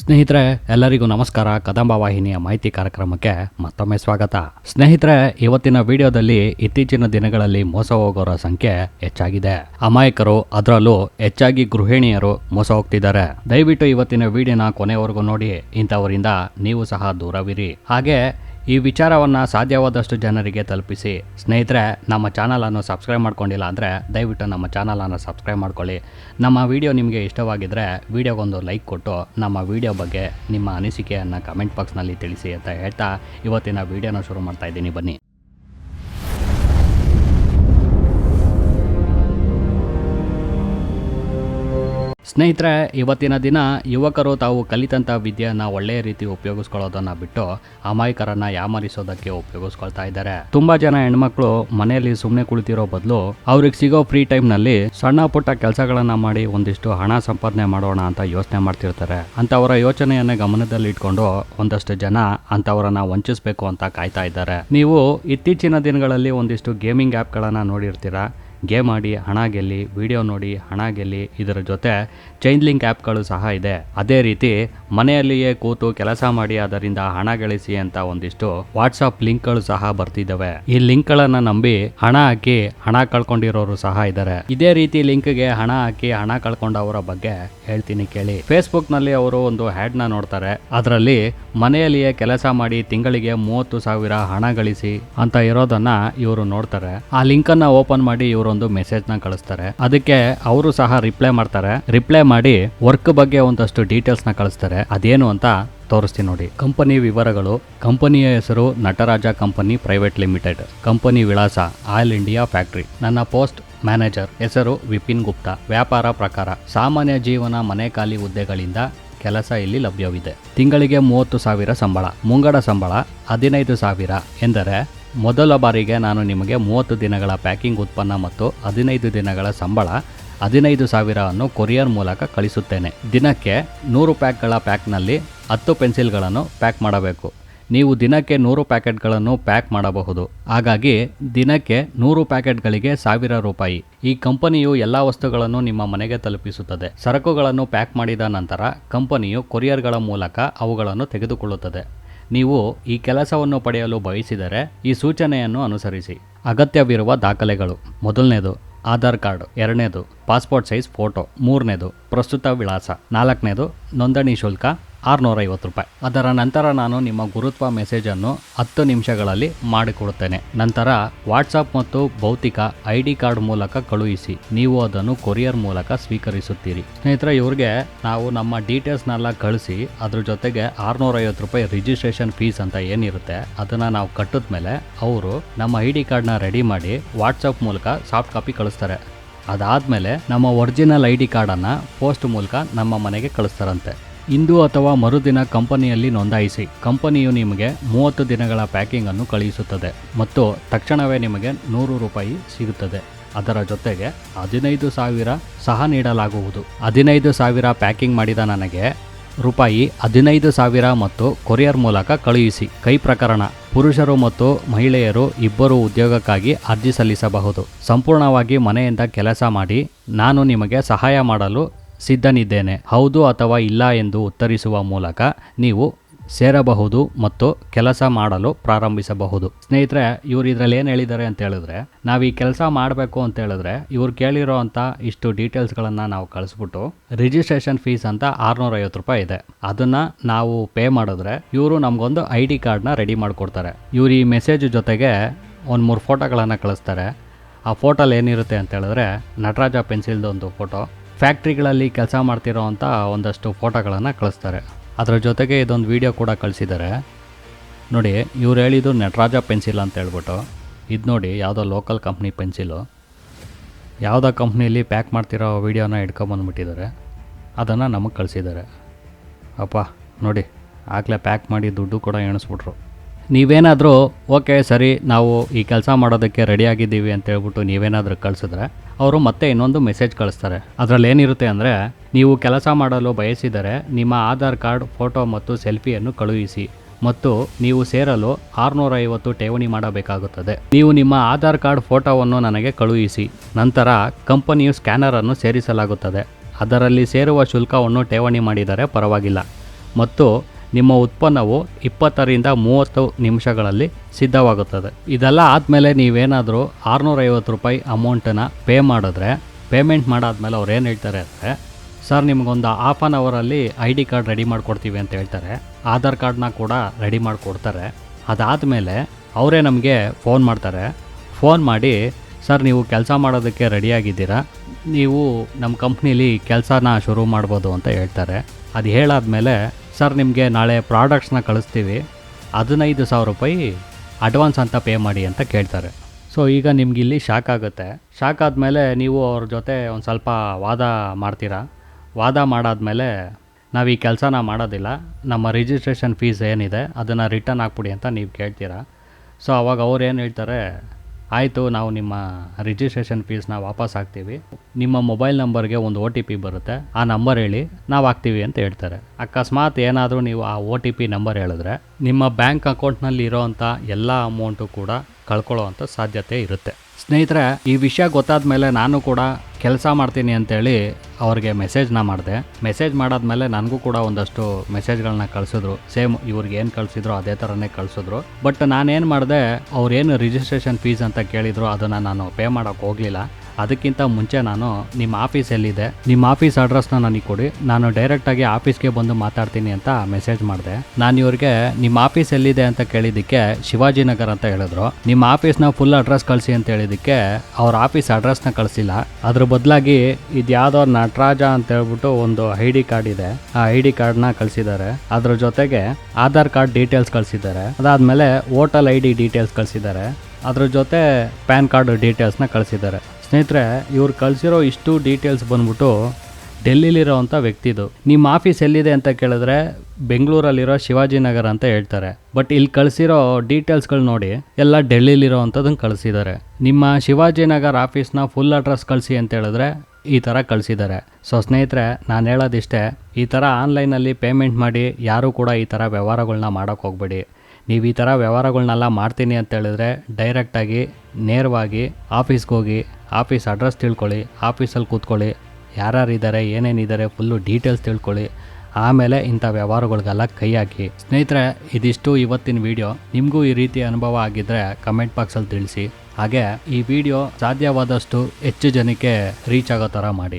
ಸ್ನೇಹಿತರೆ, ಎಲ್ಲರಿಗೂ ನಮಸ್ಕಾರ. ಕದಂಬ ವಾಹಿನಿಯ ಮಾಹಿತಿ ಕಾರ್ಯಕ್ರಮಕ್ಕೆ ಮತ್ತೊಮ್ಮೆ ಸ್ವಾಗತ. ಸ್ನೇಹಿತರೆ, ಇವತ್ತಿನ ವಿಡಿಯೋದಲ್ಲಿ ಇತ್ತೀಚಿನ ದಿನಗಳಲ್ಲಿ ಮೋಸ ಹೋಗೋರ ಸಂಖ್ಯೆ ಹೆಚ್ಚಾಗಿದೆ. ಅಮಾಯಕರು, ಅದರಲ್ಲೂ ಹೆಚ್ಚಾಗಿ ಗೃಹಿಣಿಯರು ಮೋಸ ಹೋಗ್ತಿದ್ದಾರೆ. ದಯವಿಟ್ಟು ಇವತ್ತಿನ ವಿಡಿಯೋನ ಕೊನೆವರೆಗೂ ನೋಡಿ. ಇಂಥವರಿಂದ ನೀವು ಸಹ ದೂರವಿರಿ. ಹಾಗೆ ಈ ವಿಚಾರವನ್ನು ಸಾಧ್ಯವಾದಷ್ಟು ಜನರಿಗೆ ತಲುಪಿಸಿ. ಸ್ನೇಹಿತರೆ, ನಮ್ಮ ಚಾನಲನ್ನು ಸಬ್ಸ್ಕ್ರೈಬ್ ಮಾಡ್ಕೊಂಡಿಲ್ಲ ಅಂದರೆ ದಯವಿಟ್ಟು ನಮ್ಮ ಚಾನಲನ್ನು ಸಬ್ಸ್ಕ್ರೈಬ್ ಮಾಡ್ಕೊಳ್ಳಿ. ನಮ್ಮ ವಿಡಿಯೋ ನಿಮಗೆ ಇಷ್ಟವಾಗಿದ್ದರೆ ವಿಡಿಯೋಗೊಂದು ಲೈಕ್ ಕೊಟ್ಟು ನಮ್ಮ ವಿಡಿಯೋ ಬಗ್ಗೆ ನಿಮ್ಮ ಅನಿಸಿಕೆಯನ್ನು ಕಮೆಂಟ್ ಬಾಕ್ಸ್ನಲ್ಲಿ ತಿಳಿಸಿ ಅಂತ ಹೇಳ್ತಾ ಇವತ್ತಿನ ವಿಡಿಯೋನ ಶುರು ಮಾಡ್ತಾ ಇದ್ದೀನಿ. ಬನ್ನಿ. ಸ್ನೇಹಿತರೆ, ಇವತ್ತಿನ ದಿನ ಯುವಕರು ತಾವು ಕಲಿತಂಥ ವಿದ್ಯೆಯನ್ನು ಒಳ್ಳೆಯ ರೀತಿ ಉಪಯೋಗಿಸ್ಕೊಳ್ಳೋದನ್ನು ಬಿಟ್ಟು ಅಮಾಯಕರನ್ನು ಯಾಮರಿಸೋದಕ್ಕೆ ಉಪಯೋಗಿಸ್ಕೊಳ್ತಾ ಇದ್ದಾರೆ. ತುಂಬಾ ಜನ ಹೆಣ್ಮಕ್ಳು ಮನೆಯಲ್ಲಿ ಸುಮ್ಮನೆ ಕುಳಿತಿರೋ ಬದಲು ಅವ್ರಿಗೆ ಸಿಗೋ ಫ್ರೀ ಟೈಮ್ನಲ್ಲಿ ಸಣ್ಣ ಪುಟ್ಟ ಕೆಲಸಗಳನ್ನು ಮಾಡಿ ಒಂದಿಷ್ಟು ಹಣ ಸಂಪಾದನೆ ಮಾಡೋಣ ಅಂತ ಯೋಚನೆ ಮಾಡ್ತಿರ್ತಾರೆ. ಅಂಥವರ ಯೋಚನೆಯನ್ನ ಗಮನದಲ್ಲಿ ಇಟ್ಕೊಂಡು ಒಂದಷ್ಟು ಜನ ಅಂತವರನ್ನ ವಂಚಿಸಬೇಕು ಅಂತ ಕಾಯ್ತಾ ಇದ್ದಾರೆ. ನೀವು ಇತ್ತೀಚಿನ ದಿನಗಳಲ್ಲಿ ಒಂದಿಷ್ಟು ಗೇಮಿಂಗ್ ಆ್ಯಪ್ಗಳನ್ನು ನೋಡಿರ್ತೀರಾ? ಗೇಮ್ ಆಡಿ, ಹಣ ಗೆಲ್ಲಿ, ವಿಡಿಯೋ ನೋಡಿ, ಹಣ ಗೆಲ್ಲಿ ಇದರ ಜೊತೆ ಚೈನ್ ಲಿಂಕ್ ಆ್ಯಪ್ಗಳು ಸಹ ಇದೆ. ಅದೇ ರೀತಿ ಮನೆಯಲ್ಲಿಯೇ ಕೂತು ಕೆಲಸ ಮಾಡಿ, ಅದರಿಂದ ಹಣ ಗಳಿಸಿ ಅಂತ ಒಂದಿಷ್ಟು ವಾಟ್ಸಪ್ ಲಿಂಕ್ಗಳು ಸಹ ಬರ್ತಿದ್ದಾವೆ. ಈ ಲಿಂಕ್ಗಳನ್ನು ನಂಬಿ ಹಣ ಹಾಕಿ, ಹಣ ಕಳ್ಕೊಂಡಿರೋರು ಸಹ ಇದ್ದಾರೆ. ಇದೇ ರೀತಿ ಲಿಂಕ್ಗೆ ಹಣ ಹಾಕಿ, ಹಣ ಕಳ್ಕೊಂಡವರ ಬಗ್ಗೆ ಹೇಳ್ತೀನಿ ಕೇಳಿ. ಫೇಸ್ಬುಕ್ನಲ್ಲಿ ಅವರು ಒಂದು ಹ್ಯಾಡ್ನ ನೋಡ್ತಾರೆ. ಅದರಲ್ಲಿ ಮನೆಯಲ್ಲಿಯೇ ಕೆಲಸ ಮಾಡಿ, ತಿಂಗಳಿಗೆ ಮೂವತ್ತು ಸಾವಿರ ಹಣ ಗಳಿಸಿ ಅಂತ ಇರೋದನ್ನ ಇವರು ನೋಡ್ತಾರೆ. ಆ ಲಿಂಕ್ ಅನ್ನ ಓಪನ್ ಮಾಡಿ ಇವರೊಂದು ಮೆಸೇಜ್ನ ಕಳಿಸ್ತಾರೆ. ಅದಕ್ಕೆ ಅವರು ಸಹ ರಿಪ್ಲೈ ಮಾಡ್ತಾರೆ. ರಿಪ್ಲೈ ಮಾಡಿ ವರ್ಕ್ ಬಗ್ಗೆ ಒಂದಷ್ಟು ಡೀಟೇಲ್ಸ್ನ ಕಳಿಸ್ತಾರೆ. ಅದೇನು ಅಂತ ತೋರಿಸ್ತೀನಿ ನೋಡಿ. ಕಂಪನಿ ವಿವರಗಳು. ಕಂಪನಿಯ ಹೆಸರು Nataraj company private limited company ವಿಳಾಸ ಆಯಿಲ್ ಇಂಡಿಯಾ ಫ್ಯಾಕ್ಟರಿ. ನನ್ನ ಪೋಸ್ಟ್ ಮ್ಯಾನೇಜರ್ ಹೆಸರು ವಿಪಿನ್ ಗುಪ್ತಾ. ವ್ಯಾಪಾರ ಪ್ರಕಾರ ಸಾಮಾನ್ಯ ಜೀವನ ಮನೆ ಖಾಲಿ ಹುದ್ದೆಗಳಿಂದ ಕೆಲಸ ಇಲ್ಲಿ ಲಭ್ಯವಿದೆ. ತಿಂಗಳಿಗೆ ಮೂವತ್ತು ಸಾವಿರ ಸಂಬಳ, ಮುಂಗಡ ಸಂಬಳ ಹದಿನೈದು ಸಾವಿರ ಎಂದರೆ ಮೊದಲ ಬಾರಿಗೆ ನಾನು ನಿಮಗೆ ಮೂವತ್ತು ದಿನಗಳ ಪ್ಯಾಕಿಂಗ್ ಉತ್ಪನ್ನ ಮತ್ತು ಹದಿನೈದು ದಿನಗಳ ಸಂಬಳ, ಹದಿನೈದು ಸಾವಿರವನ್ನು ಕೊರಿಯರ್ ಮೂಲಕ ಕಳಿಸುತ್ತೇನೆ. ದಿನಕ್ಕೆ ನೂರು ಪ್ಯಾಕ್ಗಳ ಪ್ಯಾಕ್ನಲ್ಲಿ ಹತ್ತು ಪೆನ್ಸಿಲ್ಗಳನ್ನು ಪ್ಯಾಕ್ ಮಾಡಬೇಕು. ನೀವು ದಿನಕ್ಕೆ ನೂರು ಪ್ಯಾಕೆಟ್ಗಳನ್ನು ಪ್ಯಾಕ್ ಮಾಡಬಹುದು. ಹಾಗಾಗಿ ದಿನಕ್ಕೆ ನೂರು ಪ್ಯಾಕೆಟ್ಗಳಿಗೆ ಸಾವಿರ ರೂಪಾಯಿ. ಈ ಕಂಪನಿಯು ಎಲ್ಲ ವಸ್ತುಗಳನ್ನು ನಿಮ್ಮ ಮನೆಗೆ ತಲುಪಿಸುತ್ತದೆ. ಸರಕುಗಳನ್ನು ಪ್ಯಾಕ್ ಮಾಡಿದ ನಂತರ ಕಂಪನಿಯು ಕೊರಿಯರ್ಗಳ ಮೂಲಕ ಅವುಗಳನ್ನು ತೆಗೆದುಕೊಳ್ಳುತ್ತದೆ. ನೀವು ಈ ಕೆಲಸವನ್ನು ಪಡೆಯಲು ಬಯಸಿದರೆ ಈ ಸೂಚನೆಯನ್ನು ಅನುಸರಿಸಿ. ಅಗತ್ಯವಿರುವ ದಾಖಲೆಗಳು. ಮೊದಲನೇದು, ಆಧಾರ್ ಕಾರ್ಡ್. ಎರಡನೇದು, ಪಾಸ್ಪೋರ್ಟ್ ಸೈಜ್ ಫೋಟೋ. ಮೂರನೇದು, ಪ್ರಸ್ತುತ ವಿಳಾಸ. ನಾಲ್ಕನೇದು, ನೋಂದಣಿ ಶುಲ್ಕ. ಆರುನೂರ ಐವತ್ತು ರೂಪಾಯಿ. ಅದರ ನಂತರ ನಾನು ನಿಮ್ಮ ಗುರುತ್ವ ಮೆಸೇಜನ್ನು ಹತ್ತು ನಿಮಿಷಗಳಲ್ಲಿ ಮಾಡಿಕೊಡುತ್ತೇನೆ. ನಂತರ ವಾಟ್ಸಪ್ ಮತ್ತು ಭೌತಿಕ ಐ ಡಿ ಕಾರ್ಡ್ ಮೂಲಕ ಕಳುಹಿಸಿ. ನೀವು ಅದನ್ನು ಕೊರಿಯರ್ ಮೂಲಕ ಸ್ವೀಕರಿಸುತ್ತೀರಿ. ಸ್ನೇಹಿತರೆ, ಇವ್ರಿಗೆ ನಾವು ನಮ್ಮ ಡೀಟೇಲ್ಸ್ನೆಲ್ಲ ಕಳಿಸಿ, ಅದ್ರ ಜೊತೆಗೆ ಆರುನೂರ ಐವತ್ತು ರೂಪಾಯಿ ರಿಜಿಸ್ಟ್ರೇಷನ್ ಫೀಸ್ ಅಂತ ಏನಿರುತ್ತೆ, ಅದನ್ನು ನಾವು ಕಟ್ಟಿದ ಮೇಲೆ ಅವರು ನಮ್ಮ ಐ ಡಿ ಕಾರ್ಡ್ನ ರೆಡಿ ಮಾಡಿ ವಾಟ್ಸಪ್ ಮೂಲಕ ಸಾಫ್ಟ್ ಕಾಪಿ ಕಳಿಸ್ತಾರೆ. ಅದಾದಮೇಲೆ ನಮ್ಮ ಒರಿಜಿನಲ್ ಐ ಡಿ ಕಾರ್ಡನ್ನು ಪೋಸ್ಟ್ ಮೂಲಕ ನಮ್ಮ ಮನೆಗೆ ಕಳಿಸ್ತಾರಂತೆ. ಇಂದು ಅಥವಾ ಮರುದಿನ ಕಂಪನಿಯಲ್ಲಿ ನೋಂದಾಯಿಸಿ. ಕಂಪನಿಯು ನಿಮಗೆ ಮೂವತ್ತು ದಿನಗಳ ಪ್ಯಾಕಿಂಗ್ ಅನ್ನು ಕಳುಹಿಸುತ್ತದೆ ಮತ್ತು ತಕ್ಷಣವೇ ನಿಮಗೆ ನೂರು ರೂಪಾಯಿ ಸಿಗುತ್ತದೆ. ಅದರ ಜೊತೆಗೆ ಹದಿನೈದು ಸಾವಿರ ಸಹ ನೀಡಲಾಗುವುದು. ಹದಿನೈದು ಸಾವಿರ ಪ್ಯಾಕಿಂಗ್ ಮಾಡಿದ ನನಗೆ ರೂಪಾಯಿ ಹದಿನೈದು ಸಾವಿರ ಮತ್ತು ಕೊರಿಯರ್ ಮೂಲಕ ಕಳುಹಿಸಿ. ಕೈ ಪ್ರಕರಣ, ಪುರುಷರು ಮತ್ತು ಮಹಿಳೆಯರು ಇಬ್ಬರು ಉದ್ಯೋಗಕ್ಕಾಗಿ ಅರ್ಜಿ ಸಲ್ಲಿಸಬಹುದು. ಸಂಪೂರ್ಣವಾಗಿ ಮನೆಯಿಂದ ಕೆಲಸ ಮಾಡಿ ನಾನು ನಿಮಗೆ ಸಹಾಯ ಮಾಡಲು ಸಿದ್ಧನಿದ್ದೇನೆ. ಹೌದು ಅಥವಾ ಇಲ್ಲ ಎಂದು ಉತ್ತರಿಸುವ ಮೂಲಕ ನೀವು ಸೇರಬಹುದು ಮತ್ತು ಕೆಲಸ ಮಾಡಲು ಪ್ರಾರಂಭಿಸಬಹುದು. ಸ್ನೇಹಿತರೆ, ಇವ್ರು ಇದರಲ್ಲಿ ಏನು ಹೇಳಿದ್ದಾರೆ ಅಂತ ಹೇಳಿದ್ರೆ, ನಾವು ಈ ಕೆಲಸ ಮಾಡಬೇಕು ಅಂತ ಹೇಳಿದ್ರೆ, ಇವ್ರು ಕೇಳಿರೋ ಅಂತ ಇಷ್ಟು ಡೀಟೇಲ್ಸ್ಗಳನ್ನು ನಾವು ಕಳಿಸ್ಬಿಟ್ಟು ರಿಜಿಸ್ಟ್ರೇಷನ್ ಫೀಸ್ ಅಂತ ಆರುನೂರ ಐವತ್ತು ರೂಪಾಯಿ ಇದೆ. ಅದನ್ನು ನಾವು ಪೇ ಮಾಡಿದ್ರೆ ಇವರು ನಮಗೊಂದು ಐ ಡಿ ಕಾರ್ಡ್ನ ರೆಡಿ ಮಾಡಿಕೊಡ್ತಾರೆ. ಇವ್ರು ಈ ಮೆಸೇಜ್ ಜೊತೆಗೆ ಒಂದು ಮೂರು ಫೋಟೋಗಳನ್ನು ಕಳಿಸ್ತಾರೆ. ಆ ಫೋಟೋಲ್ಲಿ ಏನಿರುತ್ತೆ ಅಂತ ಹೇಳಿದ್ರೆ, ನಟರಾಜ ಪೆನ್ಸಿಲ್ದು ಒಂದು ಫೋಟೋ. ಫ್ಯಾಕ್ಟ್ರಿಗಳಲ್ಲಿ ಕೆಲಸ ಮಾಡ್ತಿರೋ ಅಂಥ ಒಂದಷ್ಟು ಫೋಟೋಗಳನ್ನು ಕಳಿಸ್ತಾರೆ. ಅದರ ಜೊತೆಗೆ ಇದೊಂದು ವಿಡಿಯೋ ಕೂಡ ಕಳಿಸಿದ್ದಾರೆ. ನೋಡಿ, ಇವ್ರು ಹೇಳಿದ್ದು ನಟರಾಜ ಪೆನ್ಸಿಲ್ ಅಂತ ಹೇಳ್ಬಿಟ್ಟು. ಇದು ನೋಡಿ ಯಾವುದೋ ಲೋಕಲ್ ಕಂಪ್ನಿ ಪೆನ್ಸಿಲು ಯಾವುದೋ ಕಂಪ್ನಿಯಲ್ಲಿ ಪ್ಯಾಕ್ ಮಾಡ್ತಿರೋ ವೀಡಿಯೋನ ಹಿಡ್ಕೊಂಬಂದ್ಬಿಟ್ಟಿದ್ದಾರೆ. ಅದನ್ನು ನಮಗೆ ಕಳಿಸಿದ್ದಾರೆ. ಅಪ್ಪ, ನೋಡಿ, ಆಗಲೇ ಪ್ಯಾಕ್ ಮಾಡಿ ದುಡ್ಡು ಕೂಡ ಎಣಿಸ್ಬಿಟ್ರು. ನೀವೇನಾದರೂ, ಓಕೆ, ಸರಿ, ನಾವು ಈ ಕೆಲಸ ಮಾಡೋದಕ್ಕೆ ರೆಡಿ ಆಗಿದ್ದೀವಿ ಅಂತ ಹೇಳ್ಬಿಟ್ಟು ನೀವೇನಾದರೂ ಕಳಿಸಿದ್ರೆ ಅವರು ಮತ್ತೆ ಇನ್ನೊಂದು ಮೆಸೇಜ್ ಕಳಿಸ್ತಾರೆ. ಅದರಲ್ಲಿ ಏನಿರುತ್ತೆ ಅಂದರೆ, ನೀವು ಕೆಲಸ ಮಾಡಲು ಬಯಸಿದರೆ ನಿಮ್ಮ ಆಧಾರ್ ಕಾರ್ಡ್, ಫೋಟೋ ಮತ್ತು ಸೆಲ್ಫಿಯನ್ನು ಕಳುಹಿಸಿ ಮತ್ತು ನೀವು ಸೇರಲು ಆರುನೂರ ಐವತ್ತು ಠೇವಣಿ ಮಾಡಬೇಕಾಗುತ್ತದೆ. ನೀವು ನಿಮ್ಮ ಆಧಾರ್ ಕಾರ್ಡ್, ಫೋಟೋವನ್ನು ನನಗೆ ಕಳುಹಿಸಿ, ನಂತರ ಕಂಪನಿಯು ಸ್ಕ್ಯಾನರ್ ಅನ್ನು ಸೇರಿಸಲಾಗುತ್ತದೆ. ಅದರಲ್ಲಿ ಸೇರುವ ಶುಲ್ಕವನ್ನು ಠೇವಣಿ ಮಾಡಿದರೆ ಪರವಾಗಿಲ್ಲ. ಮತ್ತು ನಿಮ್ಮ ಉತ್ಪನ್ನವು ಇಪ್ಪತ್ತರಿಂದ ಮೂವತ್ತು ನಿಮಿಷಗಳಲ್ಲಿ ಸಿದ್ಧವಾಗುತ್ತದೆ. ಇದೆಲ್ಲ ಆದಮೇಲೆ ನೀವೇನಾದರೂ ಆರುನೂರೈವತ್ತು ರೂಪಾಯಿ ಅಮೌಂಟನ್ನು ಪೇ ಮಾಡಿದ್ರೆ, ಪೇಮೆಂಟ್ ಮಾಡಾದ್ಮೇಲೆ ಅವ್ರು ಏನು ಹೇಳ್ತಾರೆ ಅಂದರೆ, ಸರ್, ನಿಮಗೊಂದು ಹಾಫ್ ಆನ್ ಅವರಲ್ಲಿ ಐ ಡಿ ಕಾರ್ಡ್ ರೆಡಿ ಮಾಡಿಕೊಡ್ತೀವಿ ಅಂತ ಹೇಳ್ತಾರೆ. ಆಧಾರ್ ಕಾರ್ಡ್ನ ಕೂಡ ರೆಡಿ ಮಾಡಿಕೊಡ್ತಾರೆ. ಅದಾದಮೇಲೆ ಅವರೇ ನಮಗೆ ಫೋನ್ ಮಾಡ್ತಾರೆ. ಫೋನ್ ಮಾಡಿ, ಸರ್, ನೀವು ಕೆಲಸ ಮಾಡೋದಕ್ಕೆ ರೆಡಿಯಾಗಿದ್ದೀರಾ? ನೀವು ನಮ್ಮ ಕಂಪ್ನೀಲಿ ಕೆಲಸನ ಶುರು ಮಾಡ್ಬೋದು ಅಂತ ಹೇಳ್ತಾರೆ. ಅದು ಹೇಳಾದ್ಮೇಲೆ ಸರ್, ನಿಮಗೆ ನಾಳೆ ಪ್ರಾಡಕ್ಟ್ಸ್ನ ಕಳಿಸ್ತೀವಿ. ಹದಿನೈದು ಸಾವಿರ ರೂಪಾಯಿ ಅಡ್ವಾನ್ಸ್ ಅಂತ ಪೇ ಮಾಡಿ ಅಂತ ಕೇಳ್ತಾರೆ. ಸೊ ಈಗ ನಿಮ್ಗೆ ಇಲ್ಲಿ ಶಾಕ್ ಆಗುತ್ತೆ. ಶಾಕ್ ಆದಮೇಲೆ ನೀವು ಅವ್ರ ಜೊತೆ ಒಂದು ಸ್ವಲ್ಪ ವಾದ ಮಾಡ್ತೀರಾ? ವಾದ ಮಾಡಾದಮೇಲೆ ನಾವು ಈ ಕೆಲಸನ ಮಾಡೋದಿಲ್ಲ. ನಮ್ಮ ರಿಜಿಸ್ಟ್ರೇಷನ್ ಫೀಸ್ ಏನಿದೆ, ಅದನ್ನು ರಿಟರ್ನ್ ಹಾಕ್ಬಿಡಿ ಅಂತ ನೀವು ಕೇಳ್ತೀರಾ? ಸೊ ಅವಾಗ ಅವ್ರು ಏನು ಹೇಳ್ತಾರೆ ಆಯಿತು, ನಾವು ನಿಮ್ಮ ರಿಜಿಸ್ಟ್ರೇಷನ್ ಫೀಸ್ನ ವಾಪಸ್ ಹಾಕ್ತೀವಿ. ನಿಮ್ಮ ಮೊಬೈಲ್ ನಂಬರ್ಗೆ ಒಂದು ಒ ಟಿ ಪಿ ಬರುತ್ತೆ. ಆ ನಂಬರ್ ಹೇಳಿ, ನಾವು ಹಾಕ್ತೀವಿ ಅಂತ ಹೇಳ್ತಾರೆ. ಅಕಸ್ಮಾತ್ ಏನಾದರೂ ನೀವು ಆ ಒ ಟಿ ಪಿ ನಂಬರ್ ಹೇಳಿದ್ರೆ, ನಿಮ್ಮ ಬ್ಯಾಂಕ್ ಅಕೌಂಟ್ನಲ್ಲಿ ಇರೋವಂಥ ಎಲ್ಲ ಅಮೌಂಟು ಕೂಡ ಕಳ್ಕೊಳ್ಳೋವಂಥ ಸಾಧ್ಯತೆ ಇರುತ್ತೆ. ಸ್ನೇಹಿತರೆ, ಈ ವಿಷಯ ಗೊತ್ತಾದ ಮೇಲೆ ನಾನು ಕೂಡ ಕೆಲಸ ಮಾಡ್ತೀನಿ ಅಂತೇಳಿ ಅವ್ರಿಗೆ ಮೆಸೇಜ್ನ ಮಾಡಿದೆ. ಮೆಸೇಜ್ ಮಾಡಾದ್ಮೇಲೆ ನನಗೂ ಕೂಡ ಒಂದಷ್ಟು ಮೆಸೇಜ್ಗಳನ್ನ ಕಳಿಸಿದ್ರು. ಸೇಮ್ ಇವ್ರಿಗೆ ಏನು ಕಳಿಸಿದ್ರು ಅದೇ ಥರನೇ ಕಳಿಸಿದ್ರು. ಬಟ್ ನಾನೇನು ಮಾಡಿದೆ ಅವ್ರೇನು ರಿಜಿಸ್ಟ್ರೇಷನ್ ಫೀಸ್ ಅಂತ ಕೇಳಿದ್ರು, ಅದನ್ನು ನಾನು ಪೇ ಮಾಡೋಕ್ಕೆ ಹೋಗಲಿಲ್ಲ. ಅದಕ್ಕಿಂತ ಮುಂಚೆ ನಾನು ನಿಮ್ಮ ಆಫೀಸ್ ಎಲ್ಲಿದೆ? ನಿಮ್ಮ ಆಫೀಸ್ ಅಡ್ರೆಸ್ನ ನನಗೆ ಕೊಡಿ. ನಾನು ಡೈರೆಕ್ಟಾಗಿ ಆಫೀಸ್ಗೆ ಬಂದು ಮಾತಾಡ್ತೀನಿ ಅಂತ ಮೆಸೇಜ್ ಮಾಡಿದೆ. ನಾನು ಇವ್ರಿಗೆ, ನಿಮ್ಮ ಆಫೀಸ್ ಎಲ್ಲಿದೆ? ಅಂತ ಕೇಳಿದ್ದಕ್ಕೆ ಶಿವಾಜಿನಗರ್ ಅಂತ ಹೇಳಿದ್ರು. ನಿಮ್ಮ ಆಫೀಸ್ನ ಫುಲ್ ಅಡ್ರೆಸ್ ಕಳಿಸಿ ಅಂತ ಹೇಳಿದ್ದಕ್ಕೆ ಅವ್ರ ಆಫೀಸ್ ಅಡ್ರೆಸ್ನ ಕಳಿಸಿಲ್ಲ. ಅದ್ರ ಬದಲಾಗಿ ಇದ್ಯಾವುದೋ ನಟರಾಜ ಅಂತ ಹೇಳ್ಬಿಟ್ಟು ಒಂದು ಐ ಡಿ ಕಾರ್ಡ್ ಇದೆ. ಆ ಐ ಡಿ ಕಾರ್ಡ್ನ ಕಳಿಸಿದ್ದಾರೆ. ಅದ್ರ ಜೊತೆಗೆ ಆಧಾರ್ ಕಾರ್ಡ್ ಡೀಟೇಲ್ಸ್ ಕಳಿಸಿದ್ದಾರೆ. ಅದಾದಮೇಲೆ ಓಟಲ್ ಐ ಡಿ ಡೀಟೇಲ್ಸ್ ಕಳಿಸಿದ್ದಾರೆ. ಅದ್ರ ಜೊತೆ ಪ್ಯಾನ್ ಕಾರ್ಡ್ ಡೀಟೇಲ್ಸ್ನ ಕಳಿಸಿದ್ದಾರೆ. ಸ್ನೇಹಿತರೆ, ಇವ್ರು ಕಳಿಸಿರೋ ಇಷ್ಟು ಡೀಟೇಲ್ಸ್ ಬಂದ್ಬಿಟ್ಟು ಡೆಲ್ಲಿಲಿರೋವಂಥ ವ್ಯಕ್ತಿದು. ನಿಮ್ಮ ಆಫೀಸ್ ಎಲ್ಲಿದೆ ಅಂತ ಕೇಳಿದ್ರೆ ಬೆಂಗಳೂರಲ್ಲಿರೋ ಶಿವಾಜಿನಗರ ಅಂತ ಹೇಳ್ತಾರೆ. ಬಟ್ ಇಲ್ಲಿ ಕಳಿಸಿರೋ ಡೀಟೇಲ್ಸ್ಗಳು ನೋಡಿ, ಎಲ್ಲ ಡೆಲ್ಲಿಲಿರೋ ಅಂಥದ್ದನ್ನು ಕಳಿಸಿದ್ದಾರೆ. ನಿಮ್ಮ ಶಿವಾಜಿನಗರ್ ಆಫೀಸ್ನ ಫುಲ್ ಅಡ್ರೆಸ್ ಕಳಿಸಿ ಅಂತ ಹೇಳಿದ್ರೆ ಈ ಥರ ಕಳಿಸಿದ್ದಾರೆ. ಸೊ ಸ್ನೇಹಿತರೆ, ನಾನು ಹೇಳೋದಿಷ್ಟೇ, ಈ ಥರ ಆನ್ಲೈನಲ್ಲಿ ಪೇಮೆಂಟ್ ಮಾಡಿ ಯಾರೂ ಕೂಡ ಈ ಥರ ವ್ಯವಹಾರಗಳನ್ನ ಮಾಡೋಕ್ಕೆ ಹೋಗ್ಬೇಡಿ. ನೀವು ಈ ಥರ ವ್ಯವಹಾರಗಳನ್ನೆಲ್ಲ ಮಾಡ್ತೀನಿ ಅಂತ ಹೇಳಿದ್ರೆ ಡೈರೆಕ್ಟಾಗಿ ನೇರವಾಗಿ ಆಫೀಸ್ಗೆ ಹೋಗಿ ಆಫೀಸ್ ಅಡ್ರೆಸ್ ತಿಳ್ಕೊಳ್ಳಿ ಆಫೀಸಲ್ಲಿ ಕೂತ್ಕೊಳ್ಳಿ, ಯಾರ್ಯಾರು ಇದ್ದಾರೆ ಏನೇನಿದ್ದಾರೆ ಫುಲ್ಲು ಡೀಟೇಲ್ಸ್ ತಿಳ್ಕೊಳ್ಳಿ, ಆಮೇಲೆ ಇಂಥ ವ್ಯವಹಾರಗಳಿಗೆಲ್ಲ ಕೈ ಹಾಕಿ. ಸ್ನೇಹಿತರೆ, ಇದಿಷ್ಟು ಇವತ್ತಿನ ವಿಡಿಯೋ ನಿಮಗೂ ಈ ರೀತಿ ಅನುಭವ ಆಗಿದ್ದರೆ ಕಮೆಂಟ್ ಬಾಕ್ಸಲ್ಲಿ ತಿಳಿಸಿ. ಹಾಗೆ ಈ ವಿಡಿಯೋ ಸಾಧ್ಯವಾದಷ್ಟು ಹೆಚ್ಚು ಜನಕ್ಕೆ ರೀಚ್ ಆಗೋ ಥರ ಮಾಡಿ.